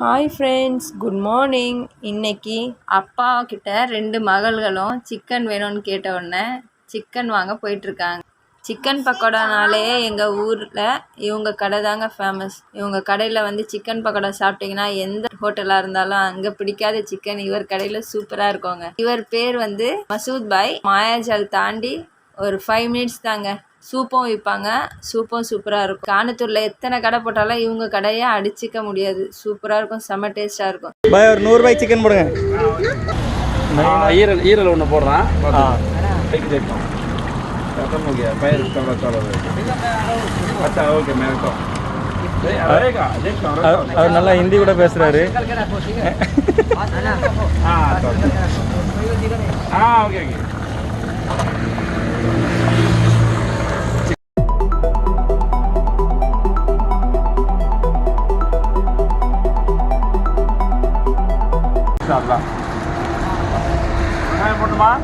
Hi friends good morning இன்னைக்கு அப்பா கிட்ட ரெண்டு மகள்களும் சிக்கன் வேணும்னு கேட்ட உடனே சிக்கன் வாங்க போயிட்டுருக்காங்க. சிக்கன் பக்கோடானாலே எங்கள் ஊரில் இவங்க கடை தாங்க ஃபேமஸ் இவங்க கடையில் வந்து சிக்கன் பக்கோடா சாப்பிட்டிங்கன்னா எந்த ஹோட்டலாக இருந்தாலும் அங்கே பிடிக்காத சிக்கன் இவர் கடையில் சூப்பராக இருக்குங்க இவர் பேர் வந்து மசூத் பாய். மாயாஜால் தாண்டி ஒரு ஃபைவ் மினிட்ஸ் தாங்க. சூப்பும் விற்பாங்க சூப்பும் சூப்பராக இருக்கும் காணத்தூரில் எத்தனை கடை போட்டாலும் இவங்க கடையை அடிச்சிக்க முடியாது சூப்பராக இருக்கும் செம்ம டேஸ்ட்டாக இருக்கும் பாய் ஒரு நூறுபாய்க்கு சிக்கன் போடுங்க ஆ, ஈரல் ஈரல் ஒன்று போடுறான் ஆ देख देखो खत्म हो गया पैर चलो चलो अच्छा ओके मेरे को नहीं, आएगा देखो அவர் அவர் நல்லா ஹிந்தி கூட பேசுறாரு हाँ तो हाँ வெங்காயம் போட்டுமா?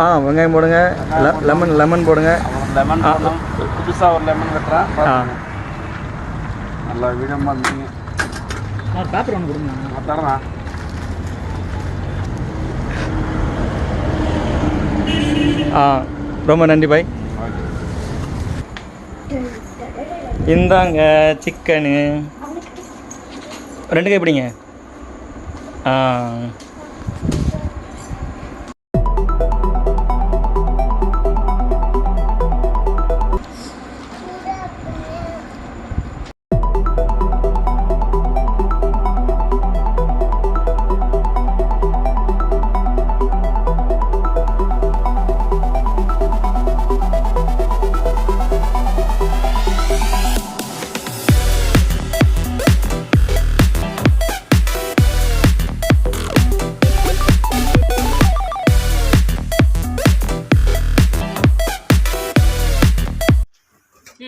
ஆ வெங்காயம் போடுங்க. லெ- லெமன் லெமன் போடுங்க. லெமன் புதுசாக ஒரு லெமன் வெட்டுறேன். ஆ. நல்லா வீடமாக இருந்தீங்க. பேப்பர் ஒன்று கொடுங்க. தரேன் ஆ ரொம்ப நன்றி பாய். இந்தாங்க சிக்கனு. ரெண்டு கை பிடிங்க. ஆ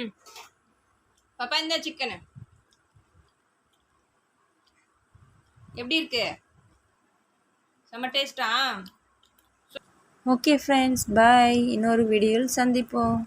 ம் பாப்பா இந்த சிக்கனு எப்படி இருக்கு செம்ம டேஸ்டா ஓகே ஃப்ரெண்ட்ஸ் பாய் இன்னொரு வீடியோவில் சந்திப்போம்